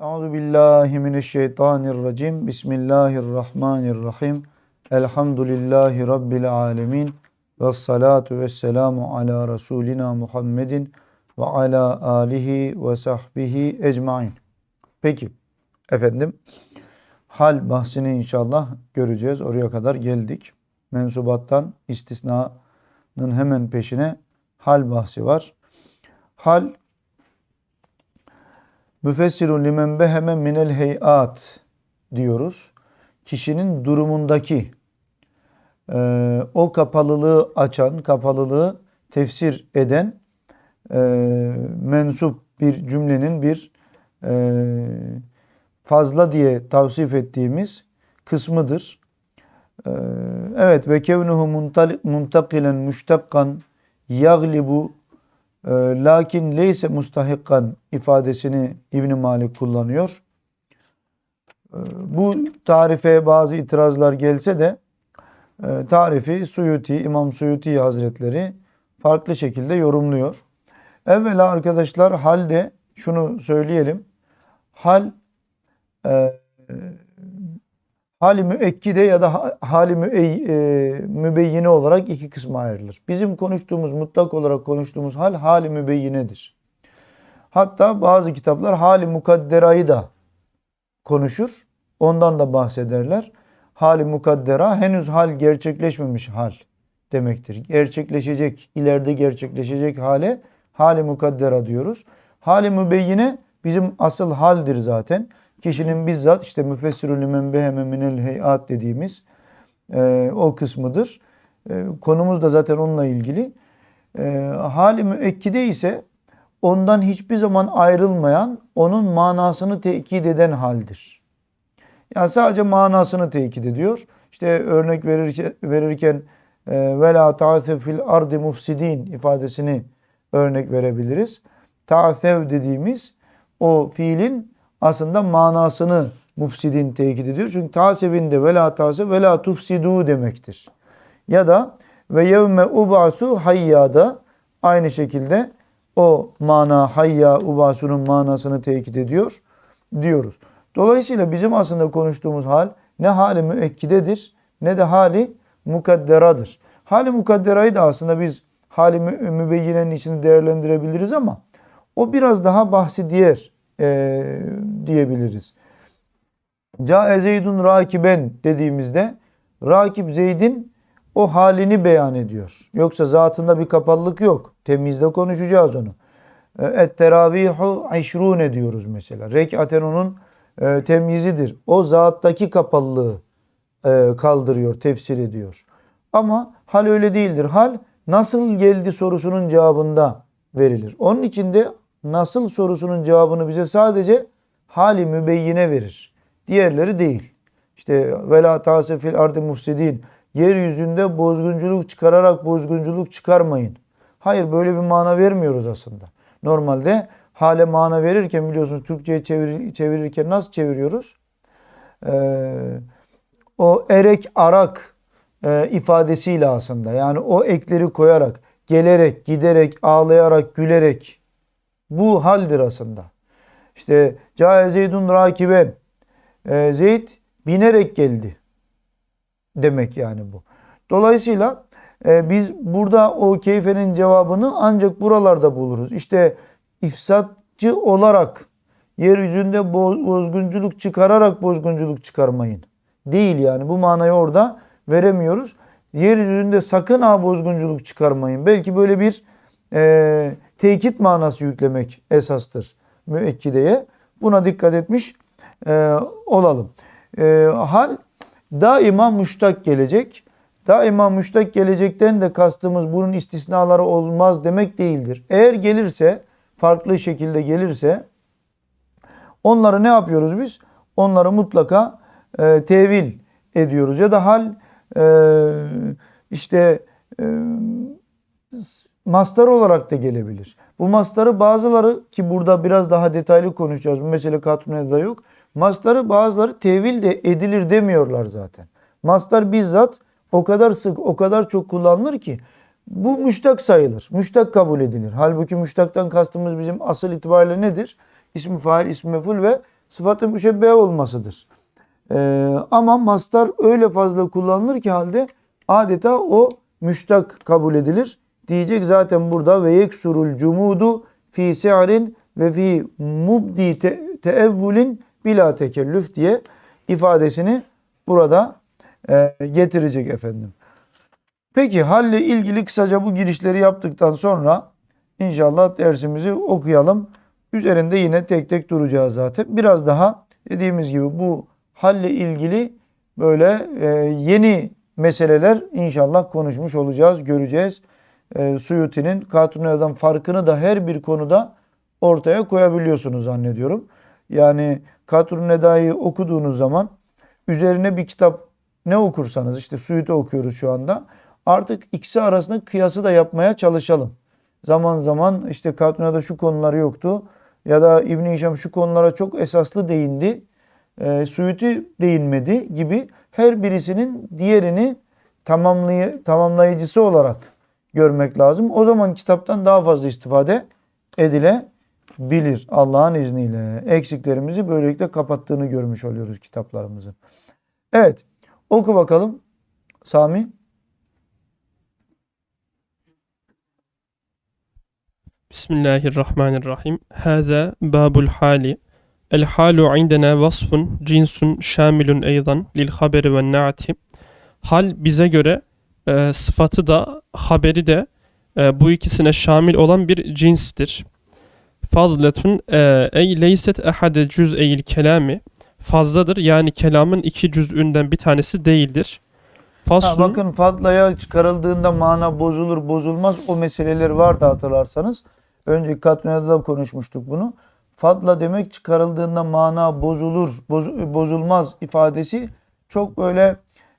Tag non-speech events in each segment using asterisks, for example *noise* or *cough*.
Euzu billahi mineşşeytanirracim. Bismillahirrahmanirrahim. Elhamdülillahi rabbil alamin. Ves salatu vesselamu ala rasulina Muhammedin ve ala alihi ve sahbihi ecmaîn. Peki efendim hal bahsini inşallah göreceğiz. Oraya kadar geldik. Mensubattan istisnanın hemen peşine hal bahsi var. Hal Müfessirun limen beheme minel heyat diyoruz. Kişinin durumundaki e, o kapalılığı açan, kapalılığı tefsir eden e, mensup bir cümlenin bir e, fazla diye tavsif ettiğimiz kısmıdır. E, evet ve kevnuhu muntakilen müştakkan yaglibu lakin leyse mustahikkan ifadesini İbn Malik kullanıyor. E, bu tarife bazı itirazlar gelse de e, tarifi Suyuti, İmam Suyuti Hazretleri farklı şekilde yorumluyor. Evvela arkadaşlar halde şunu söyleyelim. Hal e, hali müekkide ya da hali müey, e, mübeyyine olarak iki kısma ayrılır. Bizim konuştuğumuz, mutlak olarak konuştuğumuz hal hali mübeyyinedir. Hatta bazı kitaplar hali mukadderayı da konuşur. Ondan da bahsederler. Hali mukaddera henüz hal gerçekleşmemiş hal demektir. Gerçekleşecek, ileride gerçekleşecek hale hali mukaddera diyoruz. Hali mübeyyine bizim asıl haldir zaten kişinin bizzat işte müfessirül limen beheme minel heyat dediğimiz e, o kısmıdır. E, konumuz da zaten onunla ilgili. E, hali müekkide ise ondan hiçbir zaman ayrılmayan, onun manasını tekit eden haldir. Yani sadece manasını tekit ediyor. İşte örnek verirken, verirken ve la ta'sev fil ardi mufsidin ifadesini örnek verebiliriz. Ta'sev dediğimiz o fiilin aslında manasını mufsidin tekit ediyor. Çünkü tasevinde ve la tasev ve la tufsidu demektir. Ya da ve yevme ubasu hayyada aynı şekilde o mana hayya ubasunun manasını tekit ediyor diyoruz. Dolayısıyla bizim aslında konuştuğumuz hal ne hali müekkidedir ne de hali mukadderadır. Hali mukadderayı da aslında biz hali mü mübeyyinenin içinde değerlendirebiliriz ama o biraz daha bahsi diğer e, diyebiliriz. Cae Zeydun rakiben dediğimizde rakip Zeyd'in o halini beyan ediyor. Yoksa zatında bir kapalılık yok. Temizde konuşacağız onu. E, et teravihu işrune diyoruz mesela. Rekaten onun e, temyizidir. O zattaki kapalılığı e, kaldırıyor, tefsir ediyor. Ama hal öyle değildir. Hal nasıl geldi sorusunun cevabında verilir. Onun için de nasıl sorusunun cevabını bize sadece hali mübeyyine verir. Diğerleri değil. İşte vela tasefil ardı mufsidin. Yeryüzünde bozgunculuk çıkararak bozgunculuk çıkarmayın. Hayır böyle bir mana vermiyoruz aslında. Normalde hale mana verirken biliyorsunuz Türkçe'ye çevir, çevirirken nasıl çeviriyoruz? Ee, o erek arak e, ifadesiyle aslında yani o ekleri koyarak gelerek giderek ağlayarak gülerek bu haldir aslında. İşte Cahe Zeydun rakiben. E, Zeyd binerek geldi. Demek yani bu. Dolayısıyla e, biz burada o keyfenin cevabını ancak buralarda buluruz. İşte ifsatçı olarak yeryüzünde bozgunculuk çıkararak bozgunculuk çıkarmayın. Değil yani bu manayı orada veremiyoruz. Yeryüzünde sakın ha bozgunculuk çıkarmayın. Belki böyle bir e, tekit manası yüklemek esastır müekkideye. Buna dikkat etmiş e, olalım. E, hal daima müştak gelecek. Daima müştak gelecekten de kastımız bunun istisnaları olmaz demek değildir. Eğer gelirse, farklı şekilde gelirse onları ne yapıyoruz biz? Onları mutlaka e, tevil ediyoruz. Ya da hal e, işte e, mastar olarak da gelebilir. Bu mastarı bazıları ki burada biraz daha detaylı konuşacağız. Bu mesele Katun'da yok. Mastarı bazıları tevil de edilir demiyorlar zaten. Mastar bizzat o kadar sık, o kadar çok kullanılır ki bu müştak sayılır. Müştak kabul edilir. Halbuki müştaktan kastımız bizim asıl itibariyle nedir? İsmi fail, ismi meful ve sıfatı müşebbehe olmasıdır. Ee, ama mastar öyle fazla kullanılır ki halde adeta o müştak kabul edilir. Diyecek zaten burada ve yeksurul cumudu fi si'rin ve fi mubdi te- teevvülin bila tekellüf diye ifadesini burada e, getirecek efendim. Peki halle ilgili kısaca bu girişleri yaptıktan sonra inşallah dersimizi okuyalım. Üzerinde yine tek tek duracağız zaten. Biraz daha dediğimiz gibi bu halle ilgili böyle e, yeni meseleler inşallah konuşmuş olacağız, göreceğiz. E, Suyuti'nin Katuna'dan farkını da her bir konuda ortaya koyabiliyorsunuz zannediyorum. Yani Katuna'yı okuduğunuz zaman üzerine bir kitap ne okursanız işte Suyut'u okuyoruz şu anda. Artık ikisi arasında kıyası da yapmaya çalışalım. Zaman zaman işte Katuna'da şu konuları yoktu ya da İbn-i Hişam şu konulara çok esaslı değindi. E, Suyuti değinmedi gibi her birisinin diğerini tamamlay tamamlayıcısı olarak görmek lazım. O zaman kitaptan daha fazla istifade edilebilir Allah'ın izniyle. Eksiklerimizi böylelikle kapattığını görmüş oluyoruz kitaplarımızın. Evet oku bakalım Sami. Bismillahirrahmanirrahim. Hâzâ bâbul hâli. El hâlu indena vasfun cinsun şamilun eydan lil haberi ve na'ti. Hal bize göre e, sıfatı da haberi de e, bu ikisine şamil olan bir cinstir. Fazletun e, ey leyset ehade cüz'eyil kelami. Fazladır yani kelamın iki cüz'ünden bir tanesi değildir. Ha, Faslun bakın fadlaya çıkarıldığında mana bozulur bozulmaz o meseleler vardı hatırlarsanız. Önceki katmiyada da konuşmuştuk bunu. Fadla demek çıkarıldığında mana bozulur boz- bozulmaz ifadesi çok böyle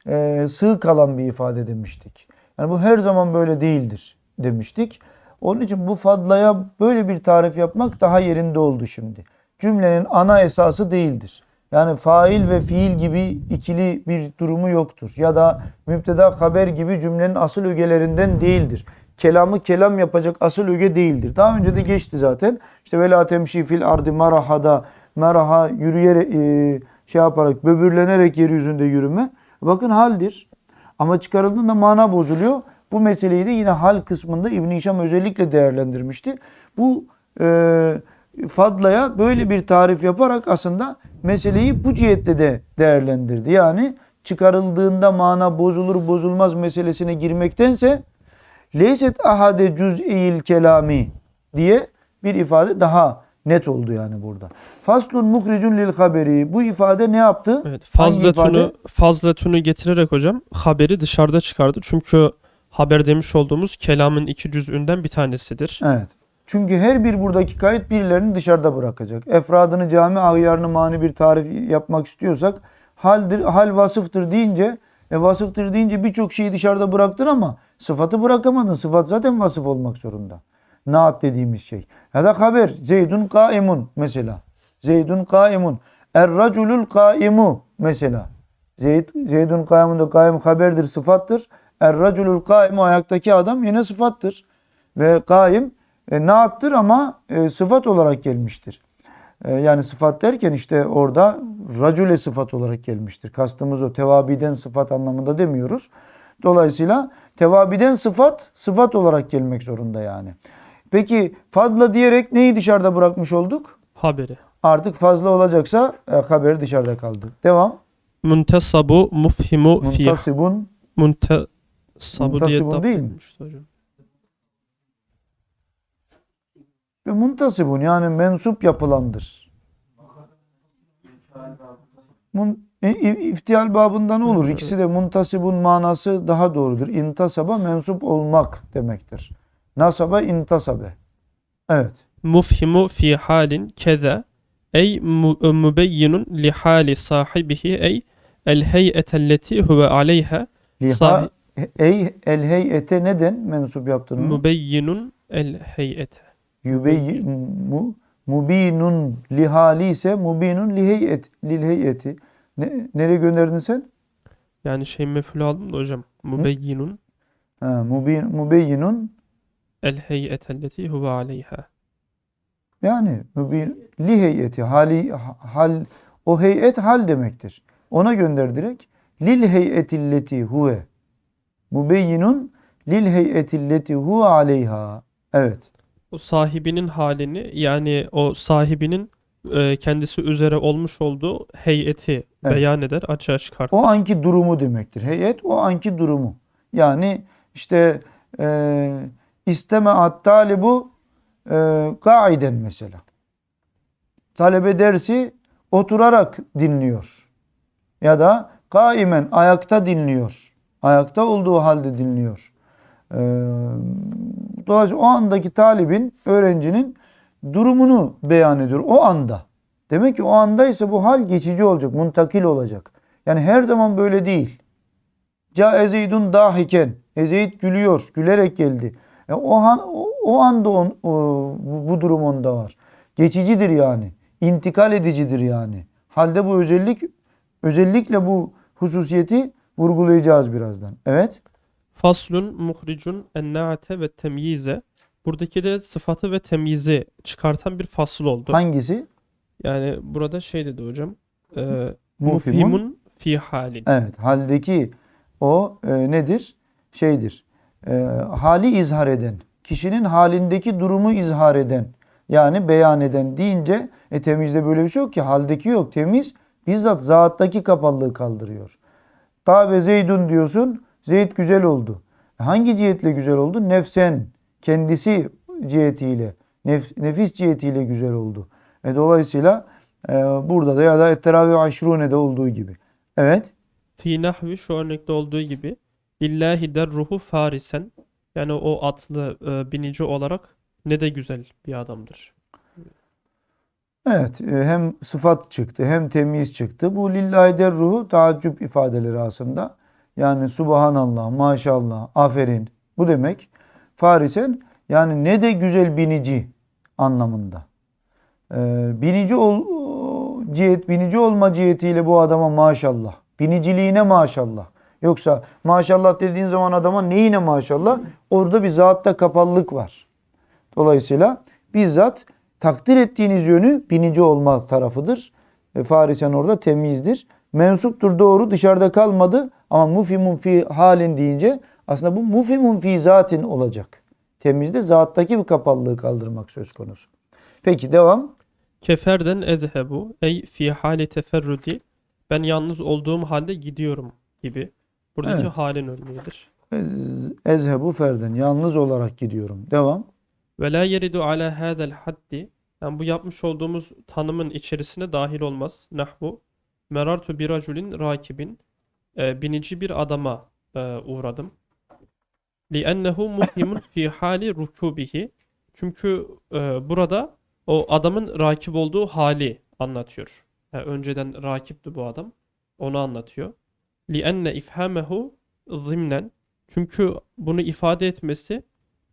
e, sığ kalan bir ifade demiştik. Yani bu her zaman böyle değildir demiştik. Onun için bu fadlaya böyle bir tarif yapmak daha yerinde oldu şimdi. Cümlenin ana esası değildir. Yani fail ve fiil gibi ikili bir durumu yoktur. Ya da müpteda haber gibi cümlenin asıl ögelerinden değildir. Kelamı kelam yapacak asıl öge değildir. Daha önce de geçti zaten. İşte vela temşi fil ardi marahada meraha yürüyerek e, şey yaparak böbürlenerek yeryüzünde yürüme. Bakın haldir. Ama çıkarıldığında mana bozuluyor. Bu meseleyi de yine hal kısmında İbn Hişam özellikle değerlendirmişti. Bu e, Fadla'ya böyle bir tarif yaparak aslında meseleyi bu cihette de değerlendirdi. Yani çıkarıldığında mana bozulur bozulmaz meselesine girmektense leyset ahade cüz'il kelami diye bir ifade daha net oldu yani burada. Faslun muhricun lil haberi. Bu ifade ne yaptı? Evet, fazletunu, fazletunu getirerek hocam haberi dışarıda çıkardı. Çünkü haber demiş olduğumuz kelamın iki cüz'ünden bir tanesidir. Evet. Çünkü her bir buradaki kayıt birilerini dışarıda bırakacak. Efradını cami ahyarını mani bir tarif yapmak istiyorsak haldir, hal vasıftır deyince e vasıftır deyince birçok şeyi dışarıda bıraktın ama sıfatı bırakamadın. Sıfat zaten vasıf olmak zorunda. Naat dediğimiz şey. Ya da haber. Zeydun kaimun mesela. Zeydun kaimun. Er raculul kaimu mesela. Zeyd, Zeydun kaimun da kaim haberdir, sıfattır. Er raculul kaimu ayaktaki adam yine sıfattır. Ve kaim e, naattır ama e, sıfat olarak gelmiştir. E, yani sıfat derken işte orada racule sıfat olarak gelmiştir. Kastımız o tevabiden sıfat anlamında demiyoruz. Dolayısıyla tevabiden sıfat sıfat olarak gelmek zorunda yani. Peki fadla diyerek neyi dışarıda bırakmış olduk? Haberi. Artık fazla olacaksa e, haberi dışarıda kaldı. Devam. Muntesabu mufhimu fi Muntasibun muntesabu diye Muntasibun değil mi? hocam. ve muntasibun yani mensup yapılandır. Mun, i- i- iftihal babından olur. İkisi de muntasibun manası daha doğrudur. İntasaba mensup olmak demektir. Nasaba intasabe. Evet. Mufhimu fi halin keza ey mübeyyinun li hali sahibihi ey el hey'etelleti huve aleyha Liha, ey el heyete neden mensup yaptın mübeyyinun el hey'ete. Yübeyyi, mu, mubinun lihali ise mubinun liheyet, lil heyeti. Ne, nereye gönderdin sen? Yani şey meful aldım da hocam. Mübeyyinun Ha, mubin, mubeyyinun el hey'etelleti huve aleyha. Yani bir li heyeti hali hal o heyet hal demektir. Ona gönder direkt. Lil heyetilleti huve. Mubeyyinun lil heyetilleti huve aleyha. Evet. O sahibinin halini yani o sahibinin e, kendisi üzere olmuş olduğu heyeti Evet. beyan eder, açığa çıkartır. O anki durumu demektir. Heyet o anki durumu. Yani işte e, isteme at talibu e, kaiden mesela. Talebe dersi oturarak dinliyor. Ya da kaimen ayakta dinliyor. Ayakta olduğu halde dinliyor. E, dolayısıyla o andaki talibin, öğrencinin durumunu beyan ediyor. O anda. Demek ki o andaysa bu hal geçici olacak, muntakil olacak. Yani her zaman böyle değil. Ca Ezeydun dahiken. Ezeyd gülüyor, gülerek geldi. E o, an, o, o anda on, o, bu, bu durum onda var. Geçicidir yani. İntikal edicidir yani. Halde bu özellik özellikle bu hususiyeti vurgulayacağız birazdan. Evet. Faslun muhricun en-na'te ve temyize. Buradaki de sıfatı ve temyizi çıkartan bir fasıl oldu. Hangisi? Yani burada şey dedi hocam. E, mufhimun fi halin. Evet. Haldeki o e, nedir? Şeydir. E, hali izhar eden. Kişinin halindeki durumu izhar eden. Yani beyan eden deyince e, temizde böyle bir şey yok ki. Haldeki yok. Temiz bizzat zattaki kapallığı kaldırıyor. Tabe Zeydun diyorsun. Zeyd güzel oldu. Hangi cihetle güzel oldu? Nefsen. Kendisi cihetiyle. Nef, nefis cihetiyle güzel oldu. E, dolayısıyla e, burada da ya da Etteravih Aşrune'de olduğu gibi. Evet. Fi nahvi şu örnekte olduğu gibi lillahi derruhu farisen yani o atlı e, binici olarak ne de güzel bir adamdır. Evet, e, hem sıfat çıktı hem temyiz çıktı. Bu lillahi derruhu taaccüp ifadeleri aslında. Yani subhanallah, maşallah, aferin. Bu demek. Farisen yani ne de güzel binici anlamında. Ee, binici ol, cihet, binici olma cihetiyle bu adama maşallah. Biniciliğine maşallah. Yoksa maşallah dediğin zaman adama neyine maşallah? Orada bir zatta kapalılık var. Dolayısıyla bizzat takdir ettiğiniz yönü binici olma tarafıdır. E, Farisen orada temizdir. Mensuptur doğru dışarıda kalmadı ama mufimun fi halin deyince aslında bu mufimun fi zatin olacak. Temizde zattaki bir kapalılığı kaldırmak söz konusu. Peki devam. Keferden ezhebu ey fi hali teferrudi ben yalnız olduğum halde gidiyorum gibi. Buradaki Evet. halin örneğidir. Ez- Ezhebu ferden. Yalnız olarak gidiyorum. Devam. Ve la yeridu ala hadal haddi yani bu yapmış olduğumuz tanımın içerisine dahil olmaz. Nahvu merartu bir raculin rakibin e, binici bir adama e, uğradım. Li'ennehu muhimun *laughs* fi hali rukubihi çünkü e, burada o adamın rakip olduğu hali anlatıyor. Yani önceden rakipti bu adam. Onu anlatıyor. Li'enne ifhamehu zimnen çünkü bunu ifade etmesi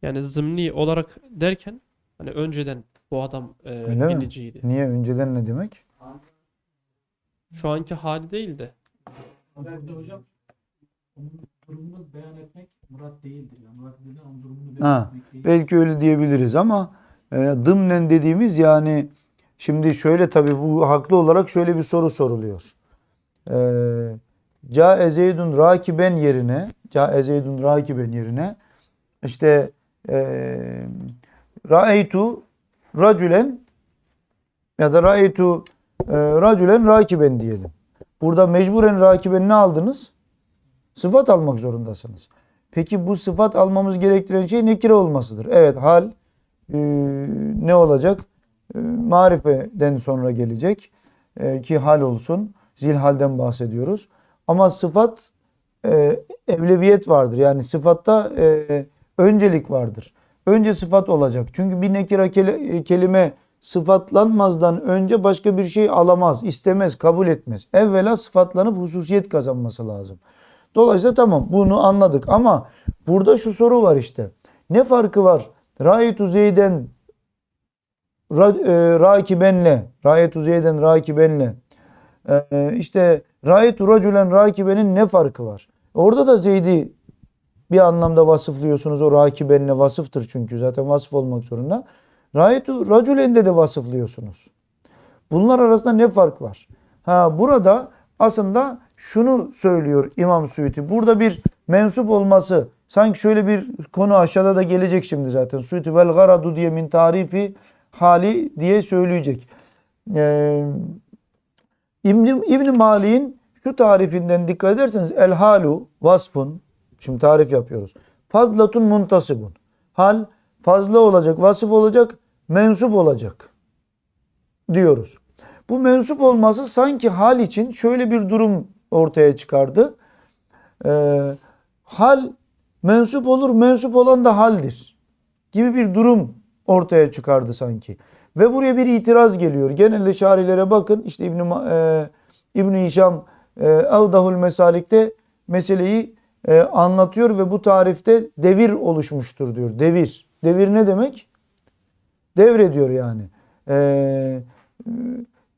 yani zımni olarak derken hani önceden bu adam e, Öyle mi? Niye? Önceden ne demek? Şu anki hali değil de. Hocam onun durumunu beyan etmek murat değildir. Yani murat edilen onun durumunu beyan Ha, etmek değil. Belki öyle diyebiliriz ama e, dımnen dediğimiz yani şimdi şöyle tabii bu haklı olarak şöyle bir soru soruluyor. E, Ca ezeydun rakiben yerine Ca ezeydun rakiben yerine işte e, raeytu racülen ya da raeytu e, racülen rakiben diyelim. Burada mecburen rakiben ne aldınız? Sıfat almak zorundasınız. Peki bu sıfat almamız gerektiren şey nekire olmasıdır. Evet hal e, ne olacak? E, marifeden sonra gelecek E, ki hal olsun. Zilhalden bahsediyoruz. Ama sıfat e, evleviyet vardır. Yani sıfatta e, öncelik vardır. Önce sıfat olacak. Çünkü bir nekire kele- kelime sıfatlanmazdan önce başka bir şey alamaz, istemez, kabul etmez. Evvela sıfatlanıp hususiyet kazanması lazım. Dolayısıyla tamam bunu anladık ama burada şu soru var işte. Ne farkı var? Ra'yetu Zeyden ra, e, rakibenle, Ra'yetu Zeyden rakibenle e, işte Ra'yetu raculen rakibenin ne farkı var? Orada da Zeyd'i bir anlamda vasıflıyorsunuz. O rakibenle vasıftır çünkü zaten vasıf olmak zorunda. Ra'ytu raculende de vasıflıyorsunuz. Bunlar arasında ne fark var? Ha burada aslında şunu söylüyor İmam Suyuti. Burada bir mensup olması sanki şöyle bir konu aşağıda da gelecek şimdi zaten. Suyuti vel garadu diye min tarifi hali diye söyleyecek. Ee, İbn İbn Malik'in şu tarifinden dikkat ederseniz el halu vasfun şimdi tarif yapıyoruz. Fadlatun muntasibun. Hal fazla olacak, vasıf olacak, mensup olacak diyoruz. Bu mensup olması sanki hal için şöyle bir durum ortaya çıkardı. Ee, hal mensup olur, mensup olan da haldir gibi bir durum ortaya çıkardı sanki. Ve buraya bir itiraz geliyor. Genelde şarilere bakın. İşte İbn e, İbn Hişam e, Avdahul Mesalik'te meseleyi e, anlatıyor ve bu tarifte devir oluşmuştur diyor. Devir. Devir ne demek? Devrediyor yani. E,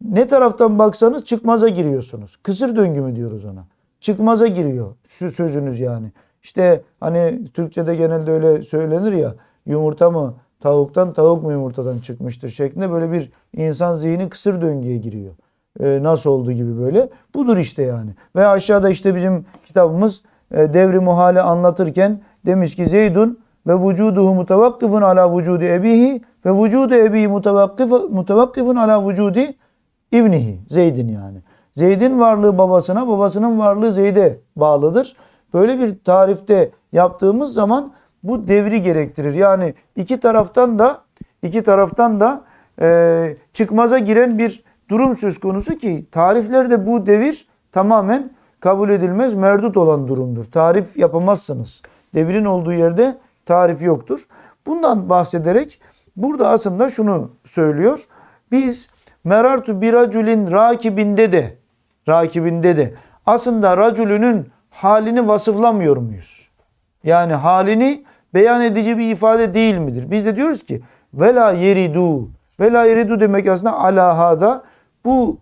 ne taraftan baksanız çıkmaza giriyorsunuz. Kısır döngü mü diyoruz ona. Çıkmaza giriyor sö- sözünüz yani. İşte hani Türkçe'de genelde öyle söylenir ya yumurta mı tavuktan tavuk mu yumurtadan çıkmıştır şeklinde böyle bir insan zihni kısır döngüye giriyor. Ee, nasıl olduğu gibi böyle. Budur işte yani. Ve aşağıda işte bizim kitabımız e, devri muhale anlatırken demiş ki Zeydun ve vücuduhu mutavakkıfun ala vücudi ebihi ve vücudu ebihi mutavakkıf, mutavakkıfun ala vücudi İbnihi, Zeyd'in yani. Zeyd'in varlığı babasına, babasının varlığı Zeyd'e bağlıdır. Böyle bir tarifte yaptığımız zaman bu devri gerektirir. Yani iki taraftan da iki taraftan da e, çıkmaza giren bir durum söz konusu ki tariflerde bu devir tamamen kabul edilmez, merdut olan durumdur. Tarif yapamazsınız. Devrin olduğu yerde tarif yoktur. Bundan bahsederek burada aslında şunu söylüyor. Biz merartu bir raculin rakibinde de rakibinde de aslında raculünün halini vasıflamıyor muyuz? Yani halini beyan edici bir ifade değil midir? Biz de diyoruz ki vela yeridu. Vela yeridu demek aslında alahada bu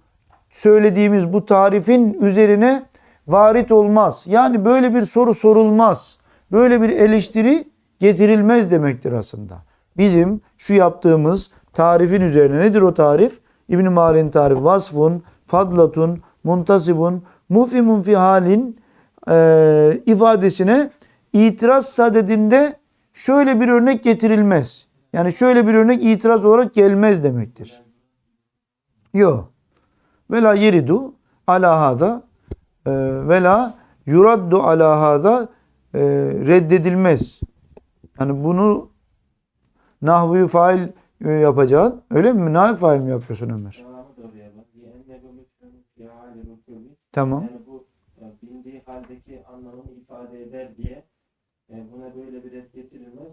söylediğimiz bu tarifin üzerine varit olmaz. Yani böyle bir soru sorulmaz. Böyle bir eleştiri getirilmez demektir aslında. Bizim şu yaptığımız tarifin üzerine nedir o tarif? İbn Malik'in tarifi vasfun, fadlatun, muntasibun, mufimun fi halin e, ifadesine itiraz sadedinde şöyle bir örnek getirilmez. Yani şöyle bir örnek itiraz olarak gelmez demektir. Yok. Vela yeridu ala hada e, vela yuraddu ala hada e, reddedilmez. Yani bunu nahvu fail e, yapacaksın. Öyle mi? Nahvu fail mi yapıyorsun Ömer? Tamam. Yani bu bindiği haldeki anlamını ifade eder diye buna böyle bir ret getirilmez.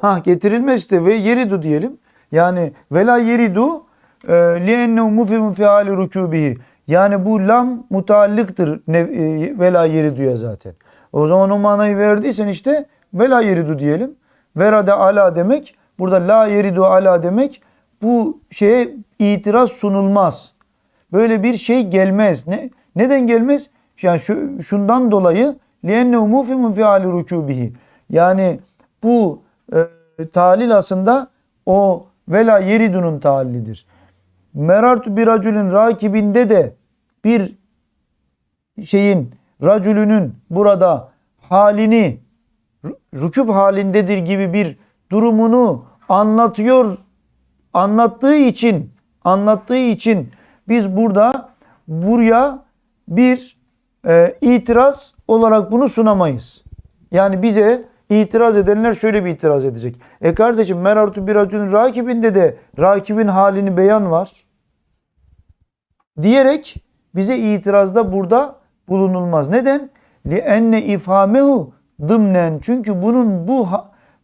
Ha getirilmez işte ve yeridu diyelim. Yani vela yeridu e, li'ennehu mufimun fi hali rukubihi. Yani bu lam mutallıktır ne, e, vela yeriduya zaten. O zaman o manayı verdiysen işte vela yeridu diyelim. Verade ala demek burada la yeridu ala demek bu şeye itiraz sunulmaz. Böyle bir şey gelmez. Ne, neden gelmez? Yani şu, şundan dolayı li'ennehu mufimun fi hali rukubihi. Yani bu e, talil aslında o vela yeridunun talilidir. Merartu bir raculün rakibinde de bir şeyin racülünün burada halini rü- rükûb halindedir gibi bir durumunu anlatıyor anlattığı için anlattığı için biz burada buraya bir e, itiraz olarak bunu sunamayız. Yani bize itiraz edenler şöyle bir itiraz edecek. E kardeşim merartu bir racülün rakibinde de rakibin halini beyan var. Diyerek bize itirazda burada bulunulmaz. Neden? Li enne ifhamehu dımnen. Çünkü bunun bu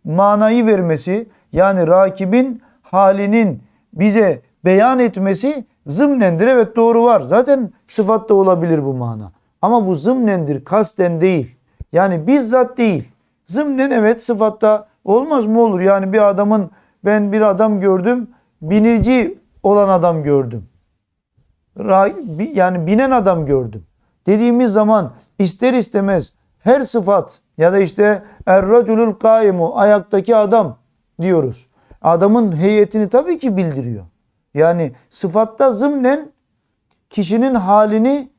manayı vermesi yani rakibin halinin bize beyan etmesi zımnendir. Evet doğru var. Zaten sıfatta olabilir bu mana. Ama bu zımnendir kasten değil. Yani bizzat değil. Zımnen evet sıfatta olmaz mı olur? Yani bir adamın ben bir adam gördüm binici olan adam gördüm. Yani binen adam gördüm. Dediğimiz zaman ister istemez her sıfat ya da işte er-raculul kaimu ayaktaki adam diyoruz. adamın heyetini tabii ki bildiriyor. Yani sıfatta zımnen kişinin halini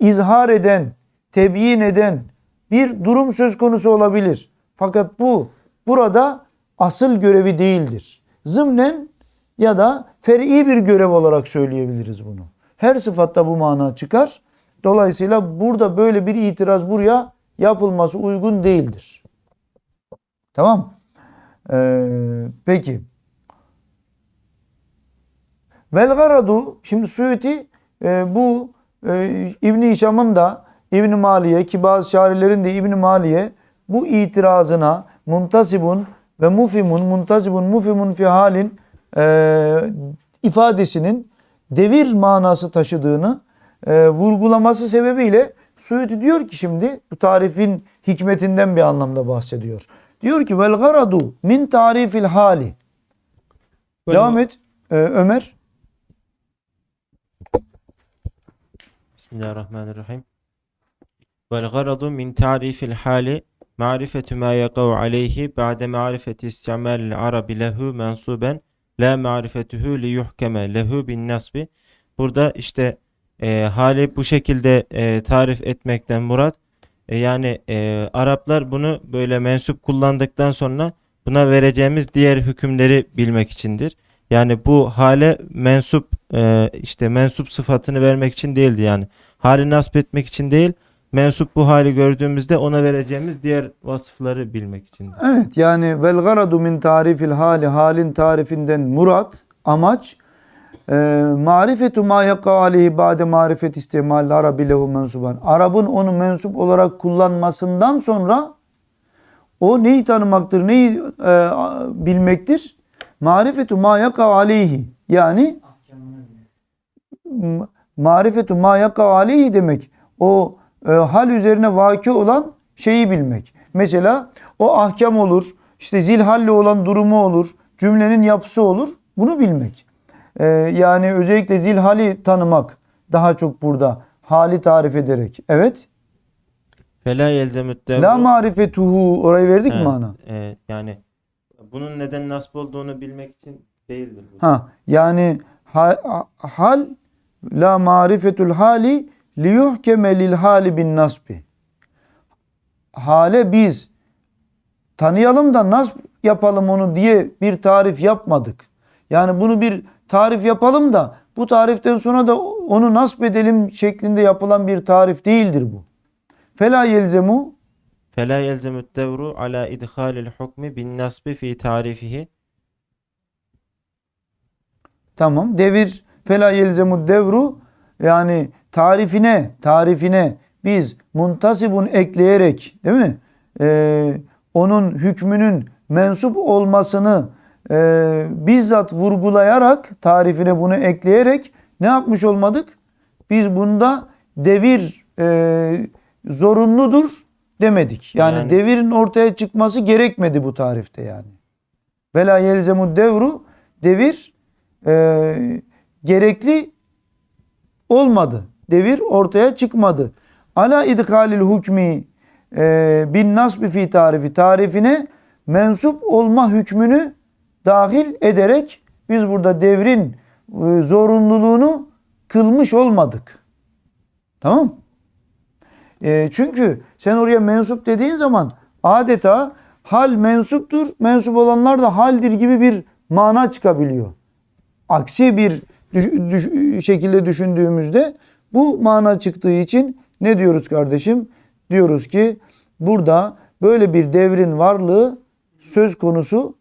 izhar eden, tebyin eden bir durum söz konusu olabilir. Fakat bu burada asıl görevi değildir. Zımnen ya da fer'i bir görev olarak söyleyebiliriz bunu. Her sıfatta bu mana çıkar. Dolayısıyla burada böyle bir itiraz buraya yapılması uygun değildir. Tamam. Ee, peki. Vel garadu şimdi Suyuti e, bu e, İbn-i Hişam'ın da İbn Maliye ki bazı şairlerin de İbn Maliye bu itirazına muntasibun ve mufimun muntasibun mufimun fi halin e, ifadesinin devir manası taşıdığını e, vurgulaması sebebiyle Suyuti diyor ki şimdi bu tarifin hikmetinden bir anlamda bahsediyor. Diyor ki vel garadu min tarifil hali. Devam et e, Ömer. Bismillahirrahmanirrahim. Vel garadu min ta'rifil hali ma'rifetu ma yaqau aleyhi ba'de ma'rifeti istimalil arabi lehu mensuben la ma'rifetuhu li yuhkeme lehu bin nasbi. Burada işte e, hali bu şekilde e, tarif etmekten murat e, yani e, Araplar bunu böyle mensup kullandıktan sonra buna vereceğimiz diğer hükümleri bilmek içindir. Yani bu hale mensup e, işte mensup sıfatını vermek için değildi yani. Hali nasip etmek için değil, mensup bu hali gördüğümüzde ona vereceğimiz diğer vasıfları bilmek için. Evet yani vel garadu min tarifil hali halin tarifinden murat amaç e, marifetu ma yakka aleyhi ba'de marifet istimal arabi lehu mensuban. Arap'ın onu mensup olarak kullanmasından sonra o neyi tanımaktır, neyi e, bilmektir? Marifetu ma yakka aleyhi yani marifetu ma yakka aleyhi demek o e, hal üzerine vaki olan şeyi bilmek. Mesela o ahkam olur, işte zilhalle olan durumu olur, cümlenin yapısı olur. Bunu bilmek. E, yani özellikle zilhali tanımak daha çok burada. Hali tarif ederek. Evet. Fela yelzemüt devru- La marifetuhu orayı verdik mi ana? e, yani bunun neden nasip olduğunu bilmek için değildir. bu. Ha yani ha- hal la marifetul hali li yuhkeme lil hali bin nasbi. Hale biz tanıyalım da nasıl yapalım onu diye bir tarif yapmadık. Yani bunu bir tarif yapalım da bu tariften sonra da onu nasip edelim şeklinde yapılan bir tarif değildir bu. Fela yelzemu Yelzemüt devru ala idhalil hukmi bin nasbi fi tarifihi. Tamam. Devir fela yelzemu devru yani tarifine tarifine biz muntasibun ekleyerek değil mi? Ee, onun hükmünün mensup olmasını e, bizzat vurgulayarak tarifine bunu ekleyerek ne yapmış olmadık? Biz bunda devir e, zorunludur demedik. Yani, Yani- devirin ortaya çıkması gerekmedi bu tarifte yani. Vela yelzemu devru devir e, gerekli olmadı. Devir ortaya çıkmadı. Ala idhalil hukmi e, bin nasbi fi tarifi tarifine mensup olma hükmünü dahil ederek biz burada devrin e, zorunluluğunu kılmış olmadık. Tamam? E, çünkü sen oraya mensup dediğin zaman adeta hal mensuptur, mensup olanlar da haldir gibi bir mana çıkabiliyor aksi bir düş- düş- şekilde düşündüğümüzde bu mana çıktığı için ne diyoruz kardeşim? Diyoruz ki burada böyle bir devrin varlığı söz konusu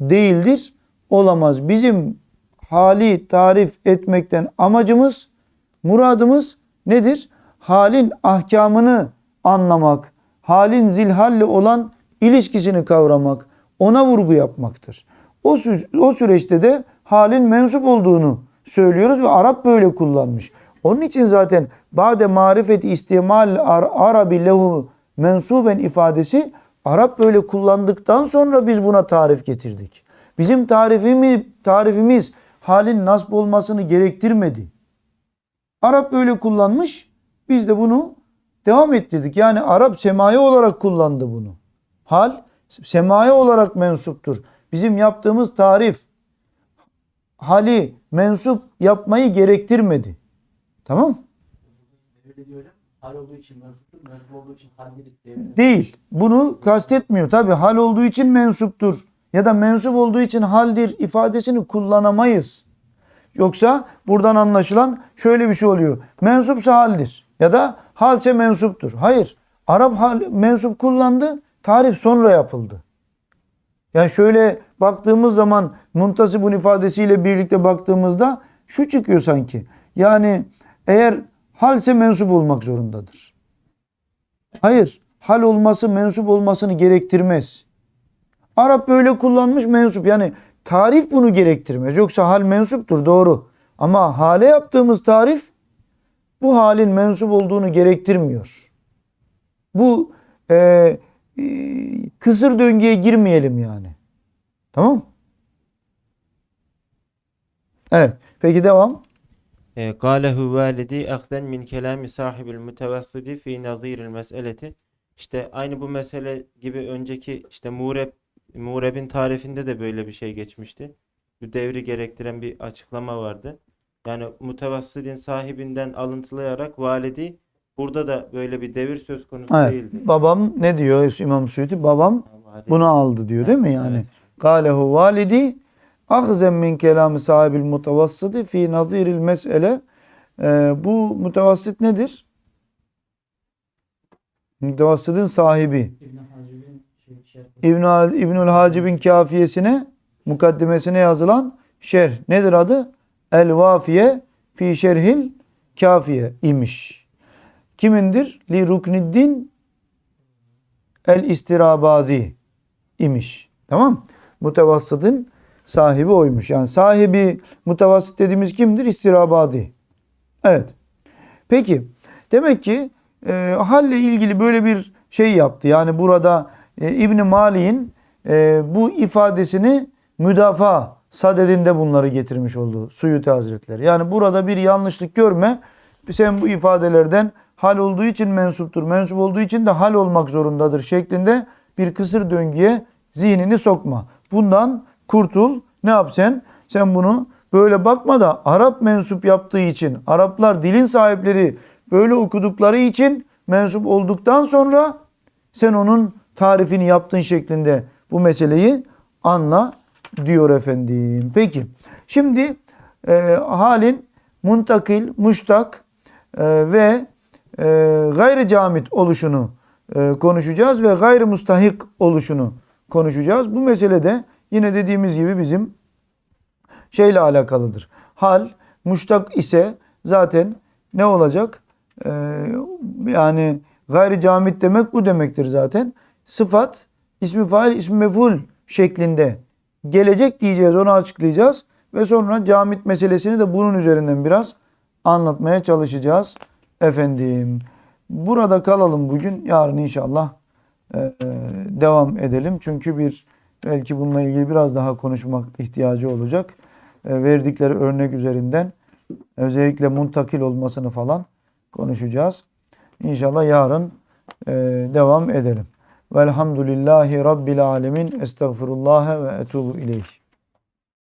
değildir, olamaz. Bizim hali tarif etmekten amacımız, muradımız nedir? Halin ahkamını anlamak, halin zilhalle olan ilişkisini kavramak, ona vurgu yapmaktır. O, sü- o süreçte de halin mensup olduğunu söylüyoruz ve Arap böyle kullanmış. Onun için zaten bade marifeti istimal ar arabi lehu mensuben ifadesi Arap böyle kullandıktan sonra biz buna tarif getirdik. Bizim tarifimiz, tarifimiz halin nasb olmasını gerektirmedi. Arap böyle kullanmış. Biz de bunu devam ettirdik. Yani Arap semaya olarak kullandı bunu. Hal semaya olarak mensuptur. bizim yaptığımız tarif hali mensup yapmayı gerektirmedi. Tamam? Değil. Bunu kastetmiyor. Tabi hal olduğu için mensuptur. Ya da mensup olduğu için haldir ifadesini kullanamayız. Yoksa buradan anlaşılan şöyle bir şey oluyor. Mensupsa haldir. Ya da halse mensuptur. Hayır. Arap hal, mensup kullandı. Tarif sonra yapıldı. Yani şöyle baktığımız zaman muntasibun ifadesiyle birlikte baktığımızda şu çıkıyor sanki. Yani eğer halse mensup olmak zorundadır. Hayır. Hal olması mensup olmasını gerektirmez. Arap böyle kullanmış mensup. Yani tarif bunu gerektirmez. Yoksa hal mensuptur doğru. Ama hale yaptığımız tarif bu halin mensup olduğunu gerektirmiyor. Bu e, e, kısır döngüye girmeyelim yani. Tamam Evet. Peki devam. E, Kâlehu validi akden min kelami sahibil mütevassidi fi naziril meseleti. İşte aynı bu mesele gibi önceki işte mureb murebin tarifinde de böyle bir şey geçmişti. Bu devri gerektiren bir açıklama vardı. Yani mutevassidin sahibinden alıntılayarak validi burada da böyle bir devir söz konusu Evet. değildi. Babam ne diyor İmam Suyuti? Babam Validi. bunu aldı diyor değil mi yani? Evet. Kâlehu validi ahzen min kelamı sahibil mutavassıdı fi naziril mesele. Ee, bu mutavassit nedir? Mutavassıdın sahibi. Şey, İbn İbnül Hacib'in kafiyesine mukaddimesine yazılan şerh nedir adı? El Vafiye fi şerhil kafiye imiş. Kimindir? Li Rukniddin El İstirabadi imiş. Tamam? Mutevassıtın sahibi oymuş. Yani sahibi mutevassit dediğimiz kimdir? İstirabadi. Evet. Peki. Demek ki e, halle ilgili böyle bir şey yaptı. Yani burada e, İbn Mali'nin e, bu ifadesini müdafaa sadedinde bunları getirmiş oldu Suyuti Hazretleri. Yani burada bir yanlışlık görme. Sen bu ifadelerden hal olduğu için mensuptur. Mensup olduğu için de hal olmak zorundadır şeklinde bir kısır döngüye zihnini sokma. Bundan kurtul. Ne yap sen? Sen bunu böyle bakma da Arap mensup yaptığı için, Araplar dilin sahipleri böyle okudukları için mensup olduktan sonra sen onun tarifini yaptığın şeklinde bu meseleyi anla diyor efendim. Peki. Şimdi e, halin muntakil, muştak e, ve e, gayri camit oluşunu e, konuşacağız ve gayri mustahik oluşunu konuşacağız. Bu meselede yine dediğimiz gibi bizim şeyle alakalıdır. Hal muştak ise zaten ne olacak? Ee, yani gayri camit demek bu demektir zaten. Sıfat ismi fail ismi meful şeklinde gelecek diyeceğiz onu açıklayacağız. Ve sonra camit meselesini de bunun üzerinden biraz anlatmaya çalışacağız. Efendim burada kalalım bugün. Yarın inşallah e, e, devam edelim. Çünkü bir belki bununla ilgili biraz daha konuşmak ihtiyacı olacak. E, verdikleri örnek üzerinden özellikle muntakil olmasını falan konuşacağız. İnşallah yarın devam edelim. Velhamdülillahi Rabbil Alemin. Estağfirullah ve etubu ileyh.